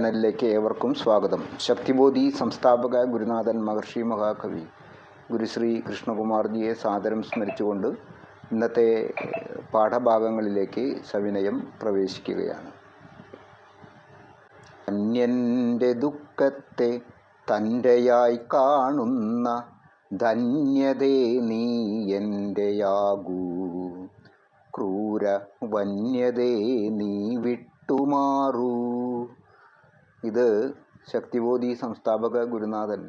ചാനലിലേക്ക് ഏവർക്കും സ്വാഗതം. ശക്തിബോധി സംസ്ഥാപക ഗുരുനാഥൻ മഹർഷി മഹാകവി ഗുരുശ്രീ കൃഷ്ണകുമാർജിയെ സാദരം സ്മരിച്ചുകൊണ്ട് ഇന്നത്തെ പാഠഭാഗങ്ങളിലേക്ക് സവിനയം പ്രവേശിക്കുകയാണ്. അന്യന്റെ ദുഃഖത്തെ തന്റെയായി കാണുന്ന ധന്യതേ നീ എന്റെയാകൂ ക്രൂര വന്യതേ നീ വിട്ടുമാറൂ. ഇത് ശക്തിബോധി സംസ്ഥാപക ഗുരുനാഥൻ.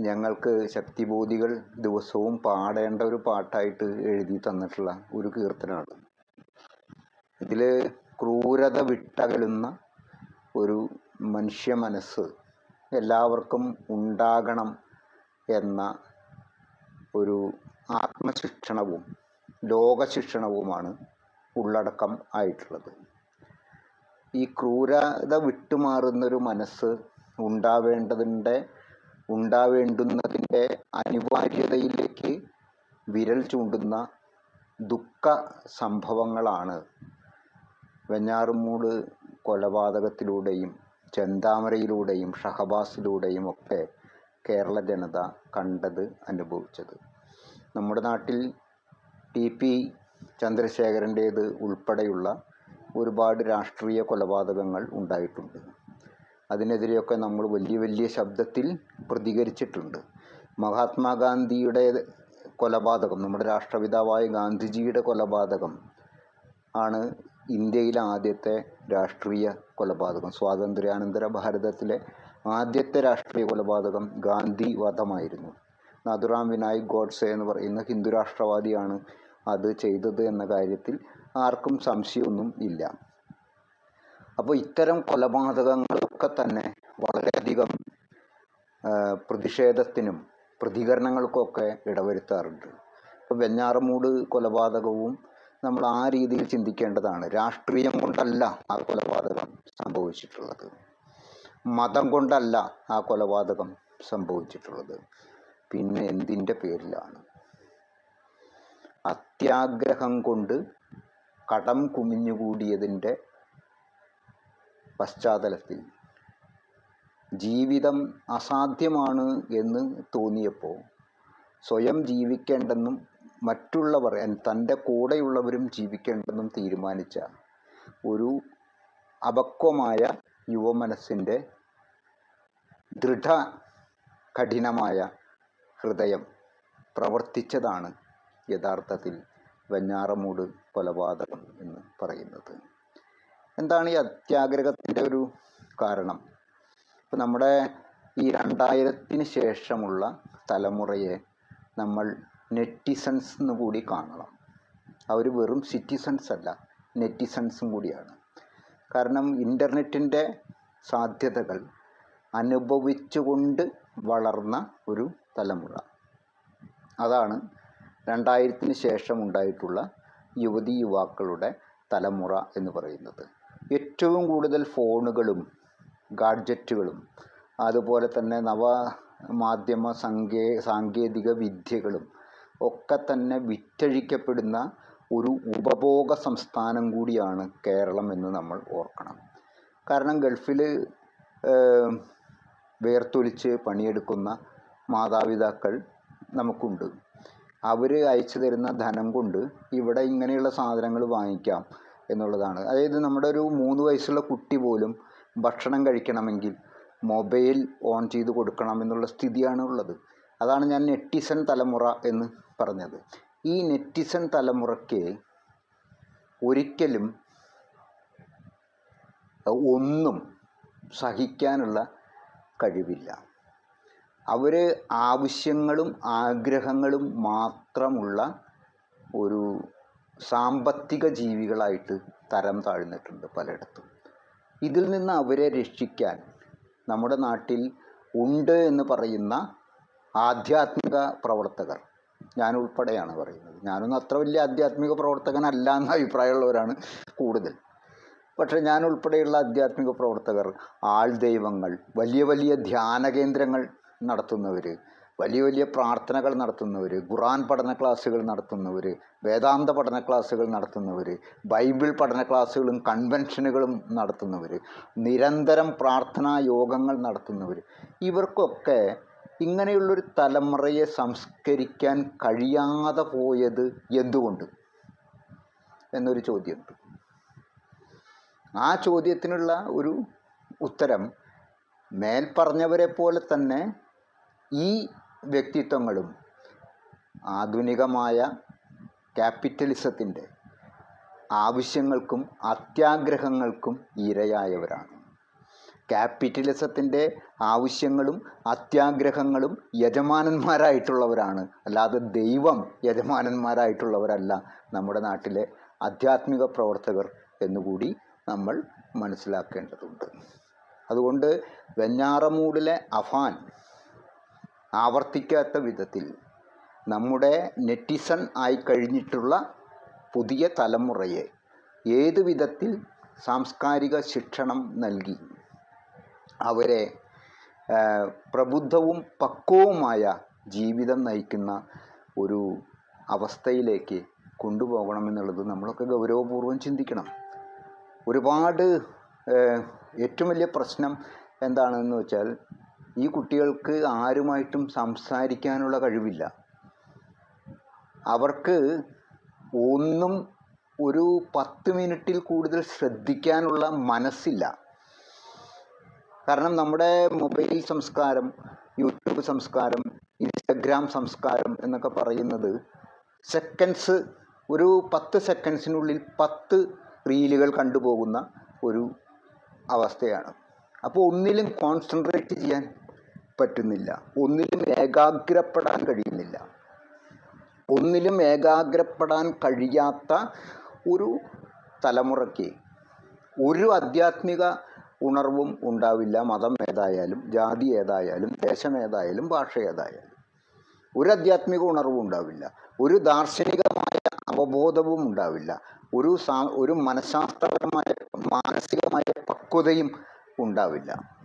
ഞങ്ങൾക്ക് ശക്തിബോധികൾ ദിവസവും പാടേണ്ട ഒരു പാട്ടായിട്ട് എഴുതി തന്നിട്ടുള്ള ഒരു കീർത്തനമാണ് ഇതിൽ ക്രൂരത വിട്ടകലുന്ന ഒരു മനുഷ്യ മനസ്സ് എല്ലാവർക്കും ഉണ്ടാകണം എന്ന ഒരു ആത്മശിക്ഷണവും ലോകശിക്ഷണവുമാണ് ഉള്ളടക്കം ആയിട്ടുള്ളത്. ഈ ക്രൂരത വിട്ടുമാറുന്നൊരു മനസ്സ് ഉണ്ടാവേണ്ടതിന്റെ ഉണ്ടാവേണ്ടുന്നതിന്റെ അനിവാര്യതയിലേക്ക് വിരൽ ചൂണ്ടുന്ന ദുഃഖ സംഭവങ്ങളാണ്. വെഞ്ഞാറുമൂട് കൊലപാതകത്തിലൂടെയും ചെന്താമരയിലൂടെയും ഷഹബാസിലൂടെയും ഒക്കെ കേരള ജനത കണ്ടത് അനുഭവിച്ചത്. നമ്മുടെ നാട്ടിൽ ടി പി ചന്ദ്രശേഖരന്റേത് ഉൾപ്പെടെയുള്ള ഒരുപാട് രാഷ്ട്രീയ കൊലപാതകങ്ങൾ ഉണ്ടായിട്ടുണ്ട്. അതിനെതിരെയൊക്കെ നമ്മൾ വലിയ വലിയ ശബ്ദത്തിൽ പ്രതികരിച്ചിട്ടുണ്ട്. മഹാത്മാഗാന്ധിയുടെ കൊലപാതകം നമ്മുടെ രാഷ്ട്രപിതാവായ ഗാന്ധിജിയുടെ കൊലപാതകം ആണ് ഇന്ത്യയിലെ ആദ്യത്തെ രാഷ്ട്രീയ കൊലപാതകം. സ്വാതന്ത്ര്യാനന്തര ഭാരതത്തിലെ ആദ്യത്തെ രാഷ്ട്രീയ കൊലപാതകം ഗാന്ധി വധമായിരുന്നു നാഥുറാം വിനായക് ഗോഡ്സെ എന്ന് പറയുന്ന ഹിന്ദു രാഷ്ട്രവാദിയാണ് അത് ചെയ്തത് എന്ന കാര്യത്തിൽ ആർക്കും സംശയമൊന്നും ഇല്ല. അപ്പോൾ ഇത്തരം കൊലപാതകങ്ങളൊക്കെ തന്നെ വളരെയധികം പ്രതിഷേധത്തിനും പ്രതികരണങ്ങൾക്കൊക്കെ ഇടവരുത്താറുണ്ട്. ഇപ്പോൾ വെഞ്ഞാറമൂട് കൊലപാതകവും നമ്മൾ ആ രീതിയിൽ ചിന്തിക്കേണ്ടതാണ്. രാഷ്ട്രീയം കൊണ്ടല്ല ആ കൊലപാതകം സംഭവിച്ചിട്ടുള്ളത്. മതം കൊണ്ടല്ല ആ കൊലപാതകം സംഭവിച്ചിട്ടുള്ളത്. പിന്നെ എന്തിന്റെ പേരിലാണ്? അത്യാഗ്രഹം കൊണ്ട് കടം കുമിഞ്ഞുകൂടിയതിന്റെ പശ്ചാത്തലത്തിൽ ജീവിതം അസാധ്യമാണ് എന്ന് തോന്നിയപ്പോൾ സ്വയം ജീവിക്കേണ്ടെന്നും മറ്റുള്ളവർ തന്റെ കൂടെയുള്ളവരും ജീവിക്കേണ്ടെന്നും തീരുമാനിച്ച ഒരു അപക്വമായ യുവമനസ്സിന്റെ ദൃഢ കഠിനമായ ഹൃദയം പ്രവർത്തിച്ചതാണ് യഥാർത്ഥത്തിൽ വെഞ്ഞാറമൂട് കൊലപാതകം എന്ന് പറയുന്നത്. എന്താണ് ഈ അത്യാഗ്രഹത്തിന്റെ ഒരു കാരണം? ഇപ്പം നമ്മുടെ ഈ രണ്ടായിരത്തിന് ശേഷമുള്ള തലമുറയെ നമ്മൾ നെറ്റിസൺസ് എന്ന് കൂടി കാണണം. അവർ വെറും സിറ്റിസൺസ് അല്ല നെറ്റിസൺസും കൂടിയാണ്. കാരണം ഇന്റർനെറ്റിന്റെ സാധ്യതകൾ അനുഭവിച്ചുകൊണ്ട് വളർന്ന ഒരു തലമുറ. അതാണ് രണ്ടായിരത്തിന് ശേഷം ഉണ്ടായിട്ടുള്ള യുവതി യുവാക്കളുടെ തലമുറ എന്ന് പറയുന്നത്. ഏറ്റവും കൂടുതൽ ഫോണുകളും ഗാഡ്ജറ്റുകളും അതുപോലെ തന്നെ നവ മാധ്യമ സങ്കേ സാങ്കേതിക വിദ്യകളും ഒക്കെ തന്നെ വിറ്റഴിക്കപ്പെടുന്ന ഒരു ഉപഭോഗ സംസ്ഥാനം കൂടിയാണ് കേരളം എന്ന് നമ്മൾ ഓർക്കണം. കാരണം ഗൾഫിൽ വേർത്തൊലിച്ച് പണിയെടുക്കുന്ന മാതാപിതാക്കൾ നമുക്കുണ്ട്. അവർ അയച്ചു തരുന്ന ധനം കൊണ്ട് ഇവിടെ ഇങ്ങനെയുള്ള സാധനങ്ങൾ വാങ്ങിക്കാം എന്നുള്ളതാണ്. അതായത് നമ്മുടെ ഒരു മൂന്ന് വയസ്സുള്ള കുട്ടി പോലും ഭക്ഷണം കഴിക്കണമെങ്കിൽ മൊബൈൽ ഓൺ ചെയ്ത് കൊടുക്കണം എന്നുള്ള സ്ഥിതിയാണ് ഉള്ളത്. അതാണ് ഞാൻ നെറ്റിസൺ തലമുറ എന്ന് പറഞ്ഞത്. ഈ നെറ്റിസൺ തലമുറയ്ക്ക് ഒരിക്കലും ഒന്നും സഹിക്കാനുള്ള കഴിവില്ല. അവർ ആവശ്യങ്ങളും ആഗ്രഹങ്ങളും മാത്രമുള്ള ഒരു സാമ്പത്തിക ജീവികളായിട്ട് തരം താഴ്ന്നിട്ടുണ്ട് പലയിടത്തും. ഇതിൽ നിന്ന് അവരെ രക്ഷിക്കാൻ നമ്മുടെ നാട്ടിൽ ഉണ്ട് എന്ന് പറയുന്ന ആധ്യാത്മിക പ്രവർത്തകർ ഞാൻ ഉൾപ്പെടെയാണ് പറയുന്നത്. ഞാനൊന്നും അത്ര വലിയ ആധ്യാത്മിക പ്രവർത്തകനല്ല എന്ന അഭിപ്രായമുള്ളവരാണ് കൂടുതൽ. പക്ഷേ ഞാൻ ഉൾപ്പെടെയുള്ള ആധ്യാത്മിക പ്രവർത്തകർ ആൾ ദൈവങ്ങൾ വലിയ വലിയ ധ്യാന കേന്ദ്രങ്ങൾ നടത്തുന്നവർ വലിയ വലിയ പ്രാർത്ഥനകൾ നടത്തുന്നവർ ഖുറാൻ പഠന ക്ലാസ്സുകൾ നടത്തുന്നവർ വേദാന്ത പഠന ക്ലാസ്സുകൾ നടത്തുന്നവർ ബൈബിൾ പഠന ക്ലാസ്സുകളും കൺവെൻഷനുകളും നടത്തുന്നവർ നിരന്തരം പ്രാർത്ഥനാ യോഗങ്ങൾ നടത്തുന്നവർ ഇവർക്കൊക്കെ ഇങ്ങനെയുള്ളൊരു തലമുറയെ സംസ്കരിക്കാൻ കഴിയാതെ പോയത് എന്തുകൊണ്ട്? എന്നൊരു ചോദ്യമുണ്ട്. ആ ചോദ്യത്തിനുള്ള ഒരു ഉത്തരം മേൽപ്പറഞ്ഞവരെ പോലെ തന്നെ ഈ വ്യക്തിത്വങ്ങളും ആധുനികമായ ക്യാപിറ്റലിസത്തിന്റെ ആവശ്യങ്ങൾക്കും അത്യാഗ്രഹങ്ങൾക്കും ഇരയായവരാണ്. ക്യാപിറ്റലിസത്തിന്റെ ആവശ്യങ്ങളും അത്യാഗ്രഹങ്ങളും യജമാനന്മാരായിട്ടുള്ളവരാണ്. അല്ലാതെ ദൈവം യജമാനന്മാരായിട്ടുള്ളവരല്ല നമ്മുടെ നാട്ടിലെ ആധ്യാത്മിക പ്രവർത്തകർ എന്നുകൂടി നമ്മൾ മനസ്സിലാക്കേണ്ടതുണ്ട്. അതുകൊണ്ട് വെഞ്ഞാറമൂടിലെ അഫാൻ ആവർത്തിക്കാത്ത വിധത്തിൽ നമ്മുടെ നെറ്റിസൺ ആയി കഴിഞ്ഞിട്ടുള്ള പുതിയ തലമുറയെ ഏത് വിധത്തിൽ സാംസ്കാരിക ശിക്ഷണം നൽകി? അവരെ പ്രബുദ്ധവും പക്വവുമായ ജീവിതം നയിക്കുന്ന ഒരു അവസ്ഥയിലേക്ക് കൊണ്ടുപോകണമെന്നുള്ളത് നമ്മളൊക്കെ ഗൗരവപൂർവം ചിന്തിക്കണം. ഒരുപാട് ഏറ്റവും വലിയ പ്രശ്നം എന്താണെന്ന് വെച്ചാൽ ഈ കുട്ടികൾക്ക് ആരുമായിട്ടും സംസാരിക്കാനുള്ള കഴിവില്ല. അവർക്ക് ഒന്നും ഒരു പത്ത് മിനിറ്റിൽ കൂടുതൽ ശ്രദ്ധിക്കാനുള്ള മനസ്സില്ല. കാരണം നമ്മുടെ മൊബൈൽ സംസ്കാരം യൂട്യൂബ് സംസ്കാരം ഇൻസ്റ്റഗ്രാം സംസ്കാരം എന്നൊക്കെ പറയുന്നത് സെക്കൻഡ്സ് ഒരു പത്ത് സെക്കൻഡ്സിനുള്ളിൽ പത്ത് റീലുകൾ കണ്ടുപോകുന്ന ഒരു അവസ്ഥയാണ്. അപ്പോൾ ഒന്നിലും കോൺസെൻട്രേറ്റ് ചെയ്യാൻ പറ്റുന്നില്ല. ഒന്നിലും ഏകാഗ്രപ്പെടാൻ കഴിയുന്നില്ല. ഒന്നിലും ഏകാഗ്രപ്പെടാൻ കഴിയാത്ത ഒരു തലമുറയ്ക്ക് ഒരു ആധ്യാത്മിക ഉണർവും ഉണ്ടാവില്ല. മതം ഏതായാലും ജാതി ഏതായാലും ദേശം ഏതായാലും ഭാഷ ഏതായാലും. ഒരു ആധ്യാത്മിക ഉണർവും ഉണ്ടാവില്ല. ഒരു ദാർശനികമായ അവബോധവും ഉണ്ടാവില്ല. ഒരു ഒരു മനഃശാസ്ത്രപരമായ മാനസികമായ പക്വതയും ഉണ്ടാവില്ല.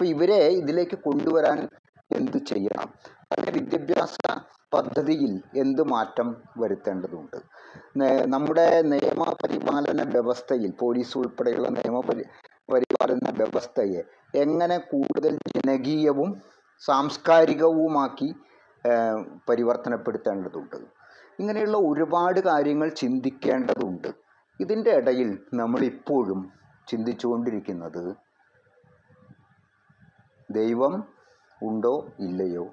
അപ്പോൾ ഇവരെ ഇതിലേക്ക് കൊണ്ടുവരാൻ എന്ത് ചെയ്യണം അതിന്റെ വിദ്യാഭ്യാസ പദ്ധതിയിൽ എന്ത് മാറ്റം വരുത്തേണ്ടതുണ്ട്? നമ്മുടെ നമ്മുടെ നിയമപരിപാലന വ്യവസ്ഥയിൽ പോലീസ് ഉൾപ്പെടെയുള്ള നിയമപരി പരിപാലന വ്യവസ്ഥയെ എങ്ങനെ കൂടുതൽ ജനകീയവും സാംസ്കാരികവുമാക്കി പരിവർത്തനപ്പെടുത്തേണ്ടതുണ്ട്? ഇങ്ങനെയുള്ള ഒരുപാട് കാര്യങ്ങൾ ചിന്തിക്കേണ്ടതുണ്ട്. ഇതിന്റെ ഇടയിൽ നമ്മളിപ്പോഴും ചിന്തിച്ചുകൊണ്ടിരിക്കുന്നത് ദൈവം ഉണ്ടോ ഇല്ലയോ?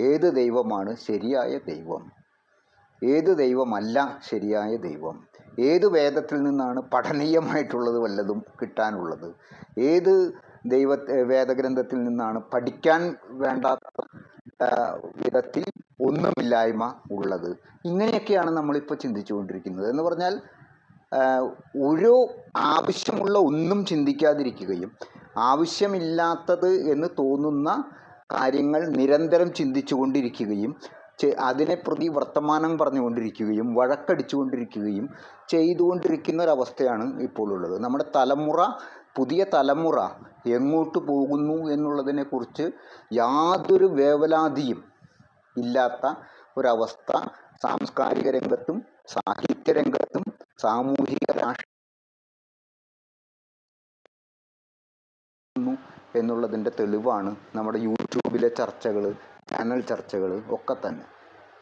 ഏത് ദൈവമാണ് ശരിയായ ദൈവം? ഏത് ദൈവമല്ല ശരിയായ ദൈവം? ഏത് വേദത്തിൽ നിന്നാണ് പഠനീയമായിട്ടുള്ളത് വല്ലതും കിട്ടാനുള്ളത്? ഏത് ദൈവ വേദഗ്രന്ഥത്തിൽ നിന്നാണ് പഠിക്കാൻ വേണ്ടാത്ത വിധത്തിൽ ഒന്നുമില്ലായ്മ ഉള്ളത്? ഇങ്ങനെയൊക്കെയാണ് നമ്മളിപ്പോൾ ചിന്തിച്ചുകൊണ്ടിരിക്കുന്നത്. എന്ന് പറഞ്ഞാൽ ഒരു ആവശ്യമുള്ള ഒന്നും ചിന്തിക്കാതിരിക്കുകയും ആവശ്യമില്ലാത്തത് എന്ന് തോന്നുന്ന കാര്യങ്ങൾ നിരന്തരം ചിന്തിച്ചു കൊണ്ടിരിക്കുകയും അതിനെ പ്രതി വർത്തമാനം പറഞ്ഞുകൊണ്ടിരിക്കുകയും വഴക്കടിച്ചുകൊണ്ടിരിക്കുകയും ചെയ്തുകൊണ്ടിരിക്കുന്ന ഒരവസ്ഥയാണ് ഇപ്പോൾ ഉള്ളത് നമ്മുടെ തലമുറ പുതിയ തലമുറ എങ്ങോട്ട് പോകുന്നു എന്നുള്ളതിനെക്കുറിച്ച് യാതൊരു വേവലാതിയും ഇല്ലാത്ത ഒരവസ്ഥ സാംസ്കാരിക രംഗത്തും സാഹിത്യ രംഗത്തും സാമൂഹിക രാഷ്ട്രീയ എന്നുള്ളതിന്റെ തെളിവാണ് നമ്മുടെ യൂട്യൂബിലെ ചർച്ചകൾ ചാനൽ ചർച്ചകൾ ഒക്കെ തന്നെ.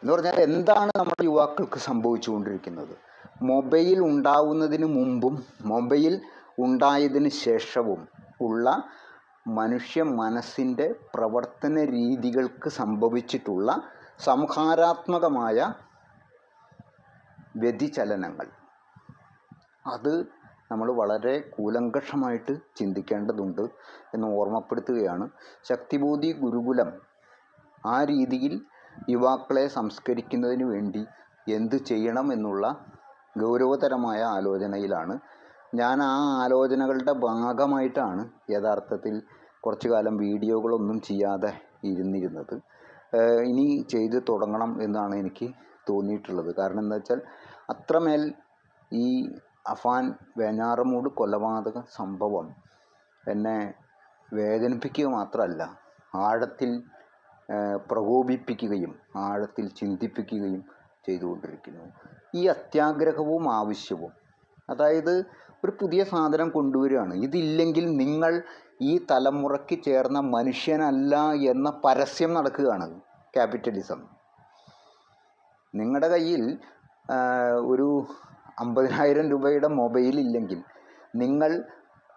എന്ന് പറഞ്ഞാൽ എന്താണ് നമ്മുടെ യുവാക്കൾക്ക് സംഭവിച്ചുകൊണ്ടിരിക്കുന്നത്? മൊബൈൽ ഉണ്ടാവുന്നതിന് മുമ്പും മൊബൈൽ ഉണ്ടായതിന് ശേഷവും ഉള്ള മനുഷ്യ മനസ്സിന്റെ പ്രവർത്തന രീതികൾക്ക് സംഭവിച്ചിട്ടുള്ള സംഹാരാത്മകമായ വ്യതിചലനങ്ങൾ. അത് നമ്മൾ വളരെ കൂലങ്കഷമായിട്ട് ചിന്തിക്കേണ്ടതുണ്ട് എന്ന് ഓർമ്മപ്പെടുത്തുകയാണ്. ശക്തിബോധി ഗുരുകുലം ആ രീതിയിൽ യുവാക്കളെ സംസ്കരിക്കുന്നതിന് വേണ്ടി എന്ത് ചെയ്യണം എന്നുള്ള ഗൗരവതരമായ ആലോചനയിലാണ്. ഞാൻ ആ ആലോചനകളുടെ ഭാഗമായിട്ടാണ് യഥാർത്ഥത്തിൽ കുറച്ചു കാലം വീഡിയോകളൊന്നും ചെയ്യാതെ ഇരുന്നിരുന്നത്. ഇനി ചെയ്ത് തുടങ്ങണം എന്നാണ് എനിക്ക് തോന്നിയിട്ടുള്ളത്. കാരണം എന്താ വെച്ചാൽ അത്രമേൽ ഈ അഫാൻ വേഞ്ഞാറമൂട് കൊലപാതക സംഭവം എന്നെ വേദനിപ്പിക്കുക മാത്രമല്ല ആഴത്തിൽ പ്രകോപിപ്പിക്കുകയും ആഴത്തിൽ ചിന്തിപ്പിക്കുകയും ചെയ്തുകൊണ്ടിരിക്കുന്നു. ഈ അത്യാഗ്രഹവും ആവശ്യവും. അതായത് ഒരു പുതിയ സാധനം കൊണ്ടുവരികയാണ്. ഇതില്ലെങ്കിൽ നിങ്ങൾ ഈ തലമുറയ്ക്ക് ചേർന്ന മനുഷ്യനല്ല എന്ന പരസ്യം നടക്കുകയാണ് ക്യാപിറ്റലിസം. നിങ്ങളുടെ കയ്യിൽ ഒരു അമ്പതിനായിരം രൂപയുടെ മൊബൈൽ ഇല്ലെങ്കിൽ നിങ്ങൾ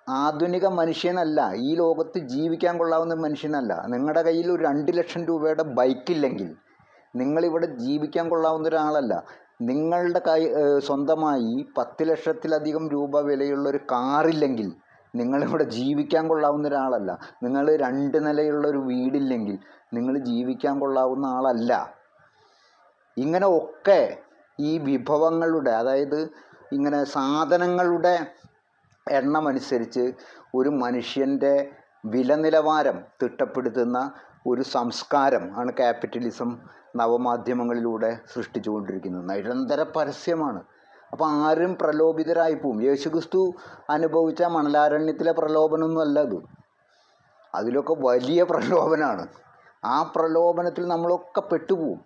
ആധുനിക മനുഷ്യനല്ല ഈ ലോകത്ത് ജീവിക്കാൻ കൊള്ളാവുന്ന മനുഷ്യനല്ല. നിങ്ങളുടെ കയ്യിൽ ഒരു രണ്ട് ലക്ഷം രൂപയുടെ ബൈക്കില്ലെങ്കിൽ നിങ്ങളിവിടെ ജീവിക്കാൻ കൊള്ളാവുന്ന ഒരാളല്ല. നിങ്ങളുടെ കൈ സ്വന്തമായി പത്ത് ലക്ഷത്തിലധികം രൂപ വിലയുള്ള ഒരു കാറില്ലെങ്കിൽ നിങ്ങളിവിടെ ജീവിക്കാൻ കൊള്ളാവുന്ന ഒരാളല്ല. നിങ്ങൾ രണ്ട് നിലയുള്ള ഒരു വീടില്ലെങ്കിൽ നിങ്ങൾ ജീവിക്കാൻ കൊള്ളാവുന്ന ആളല്ല. ഇങ്ങനെ ഒക്കെ ഈ വിഭവങ്ങളുടെ അതായത് ഇങ്ങനെ സാധനങ്ങളുടെ എണ്ണമനുസരിച്ച് ഒരു മനുഷ്യന്റെ വില നിലവാരം തിട്ടപ്പെടുത്തുന്ന ഒരു സംസ്കാരം ആണ് ക്യാപിറ്റലിസം നവമാധ്യമങ്ങളിലൂടെ സൃഷ്ടിച്ചുകൊണ്ടിരിക്കുന്നത്. നിരന്തര പരസ്യമാണ്. അപ്പോൾ ആരും പ്രലോഭിതരായി പോവും. യേശുക്രിസ്തു അനുഭവിച്ച മണലാരണ്യത്തിലെ പ്രലോഭനമൊന്നും അല്ല അത്. അതിലൊക്കെ വലിയ പ്രലോഭനമാണ് ആ പ്രലോഭനത്തിൽ നമ്മളൊക്കെ പെട്ടുപോകും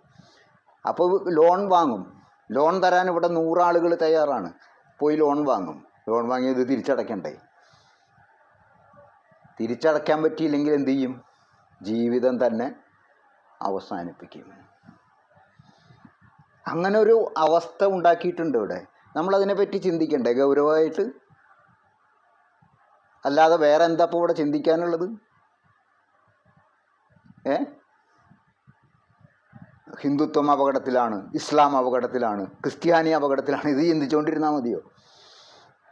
അപ്പോൾ ലോൺ വാങ്ങും. ലോൺ തരാൻ ഇവിടെ നൂറാളുകൾ തയ്യാറാണ്. പോയി ലോൺ വാങ്ങും. ലോൺ വാങ്ങി ഇത് തിരിച്ചടയ്ക്കണ്ടേ? തിരിച്ചടയ്ക്കാൻ പറ്റിയില്ലെങ്കിൽ എന്തു ചെയ്യും? ജീവിതം തന്നെ അവസാനിപ്പിക്കും. അങ്ങനെ ഒരു അവസ്ഥ ഉണ്ടാക്കിയിട്ടുണ്ട് ഇവിടെ. നമ്മളതിനെപ്പറ്റി ചിന്തിക്കണ്ടേ? ഗൗരവമായിട്ട്? അല്ലാതെ വേറെ എന്താ ഇപ്പോൾ ഇവിടെ ചിന്തിക്കാനുള്ളത്? ഏ? ഹിന്ദുത്വം അപകടത്തിലാണ് ഇസ്ലാം അപകടത്തിലാണ് ക്രിസ്ത്യാനി അപകടത്തിലാണ് ഇത് ചിന്തിച്ചുകൊണ്ടിരുന്നാൽ മതിയോ?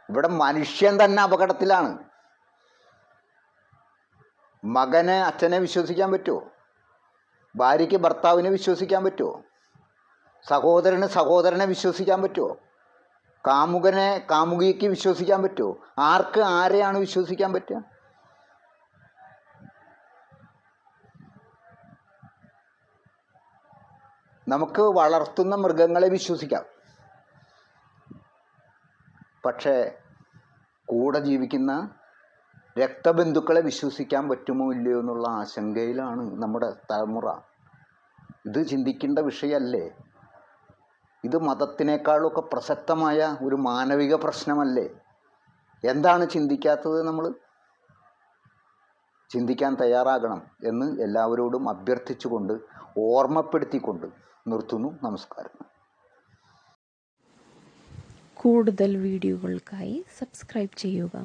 ഇവിടെ മനുഷ്യൻ തന്നെ അപകടത്തിലാണ്. മകനെ അച്ഛനെ വിശ്വസിക്കാൻ പറ്റുമോ ഭാര്യയ്ക്ക് ഭർത്താവിനെ വിശ്വസിക്കാൻ പറ്റുമോ സഹോദരന് സഹോദരനെ വിശ്വസിക്കാൻ പറ്റുമോ കാമുകനെ കാമുകിക്ക് വിശ്വസിക്കാൻ പറ്റുമോ ആർക്ക് ആരെയാണ് വിശ്വസിക്കാൻ പറ്റുക? നമുക്ക് വളർത്തുന്ന മൃഗങ്ങളെ വിശ്വസിക്കാം. പക്ഷേ കൂടെ ജീവിക്കുന്ന രക്തബന്ധുക്കളെ വിശ്വസിക്കാൻ പറ്റുമോ ഇല്ലയോ എന്നുള്ള ആശങ്കയിലാണ് നമ്മുടെ തലമുറ. ഇത് ചിന്തിക്കേണ്ട വിഷയമല്ലേ? ഇത് മതത്തിനേക്കാളൊക്കെ പ്രസക്തമായ ഒരു മാനവിക പ്രശ്നമല്ലേ? എന്താണ് ചിന്തിക്കാത്തത് നമ്മൾ ചിന്തിക്കാൻ തയ്യാറാകണം എന്ന് എല്ലാവരോടും അഭ്യർത്ഥിച്ചുകൊണ്ട് ഓർമ്മപ്പെടുത്തിക്കൊണ്ട് നിർത്തുന്നു. നമസ്കാരം. കൂടുതൽ വീഡിയോകൾക്കായി സബ്സ്ക്രൈബ് ചെയ്യുക.